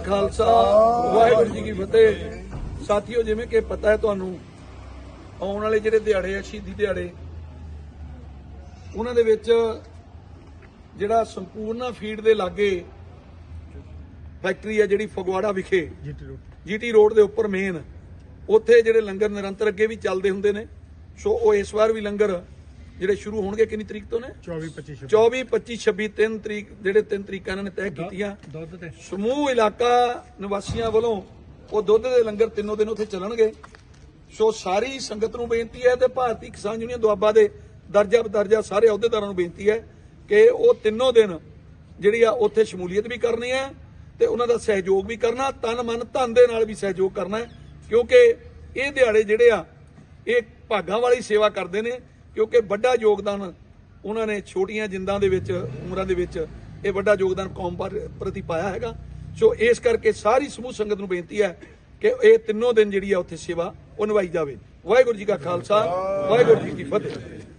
ਖਾਲਸਾ ਵਾਹਿਗੁਰੂ ਜੀ ਕੀ ਫਤਿਹ। ਸਾਥੀਓ ਜਿਵੇਂ ਕਿ ਪਤਾ ਹੈ ਤੁਹਾਨੂੰ ਆਉਣ ਵਾਲੇ ਜਿਹੜੇ ਦਿਹਾੜੇ ਆ ਸ਼ਹੀਦੀ ਦਿਹਾੜੇ ਉਹਨਾਂ ਦੇ ਵਿੱਚ ਜਿਹੜਾ ਸੰਪੂਰਨਾ ਫੀਡ ਦੇ ਲਾਗੇ ਫੈਕਟਰੀ ਹੈ ਜਿਹੜੀ ਫਗਵਾੜਾ ਵਿਖੇ। GT road. ਦੇ ਉੱਪਰ ਮੇਨ ਉੱਥੇ ਜਿਹੜੇ ਲੰਗਰ ਨਿਰੰਤਰ ਅੱਗੇ ਵੀ ਚੱਲਦੇ ਹੁੰਦੇ ਨੇ। ਸੋ ਉਹ ਇਸ ਵਾਰ ਵੀ ਲੰਗਰ ਜਿਹੜੇ ਸ਼ੁਰੂ ਹੋਣਗੇ ਕਿੰਨੀ ਤਰੀਕ ਤੋਂ ਨੇ? 24 25 24 25 26 ਤਿੰਨ ਤਰੀਕ ਜਿਹੜੇ ਤਿੰਨ ਤਰੀਕਾਂ ਇਹਨਾਂ ਨੇ ਤੈਅ ਕੀਤੀਆਂ। ਦੁੱਧ ਤੇ। ਸਮੂਹ ਇਲਾਕਾ ਨਿਵਾਸੀਆਂ ਵੱਲੋਂ ਉਹ ਦੁੱਧ ਦੇ ਲੰਗਰ ਤਿੰਨੋਂ ਦਿਨ ਉੱਥੇ ਚੱਲਣਗੇ। ਸੋ ਸਾਰੀ ਸੰਗਤ ਨੂੰ ਬੇਨਤੀ ਹੈ ਤੇ ਭਾਰਤੀ ਕਿਸਾਨ ਯੂਨੀਅਨ ਦੁਆਬਾ ਦੇ ਦਰਜਾ ਬਦਰਜਾ ਸਾਰੇ ਅਹੁਦੇਦਾਰਾਂ ਨੂੰ ਬੇਨਤੀ ਹੈ ਕਿ ਉਹ ਤਿੰਨੋਂ ਦਿਨ ਜਿਹੜੀ ਆ ਉੱਥੇ ਸ਼ਮੂਲੀਅਤ ਵੀ ਕਰਨੀ ਹੈ ਤੇ ਉਹਨਾਂ ਦਾ ਸਹਿਯੋਗ ਵੀ ਕਰਨਾ ਤਨ ਮਨ ਧਨ ਦੇ ਨਾਲ ਵੀ ਸਹਿਯੋਗ ਕਰਨਾ ਕਿਉਂਕਿ ਇਹ ਦਿਹਾੜੇ ਜਿਹੜੇ ਆ ਇਹ ਭਾਗਾਂ ਵਾਲੀ ਸੇਵਾ ਕਰਦੇ ਨੇ। ਕਿਉਂਕਿ ਵੱਡਾ ਯੋਗਦਾਨ ਉਹਨਾਂ ਨੇ ਛੋਟੀਆਂ ਜਿੰਦਾਂ ਦੇ ਵਿੱਚ, ਉਮਰਾਂ ਦੇ ਵਿੱਚ ਇਹ ਵੱਡਾ ਯੋਗਦਾਨ ਕੌਮ ਪ੍ਰਤੀ ਪਾਇਆ ਹੈਗਾ। ਸੋ ਇਸ ਕਰਕੇ ਸਾਰੀ ਸਮੂਹ ਸੰਗਤ ਨੂੰ ਬੇਨਤੀ ਹੈ ਕਿ ਇਹ ਤਿੰਨੋਂ ਦਿਨ ਜਿਹੜੀ ਆ ਉੱਥੇ ਸੇਵਾ ਉਹ ਨਿਭਾਈ ਜਾਵੇ। ਵਾਹਿਗੁਰੂ ਜੀ ਕਾ ਖਾਲਸਾ, ਵਾਹਿਗੁਰੂ ਜੀ ਕੀ ਫਤਿਹ।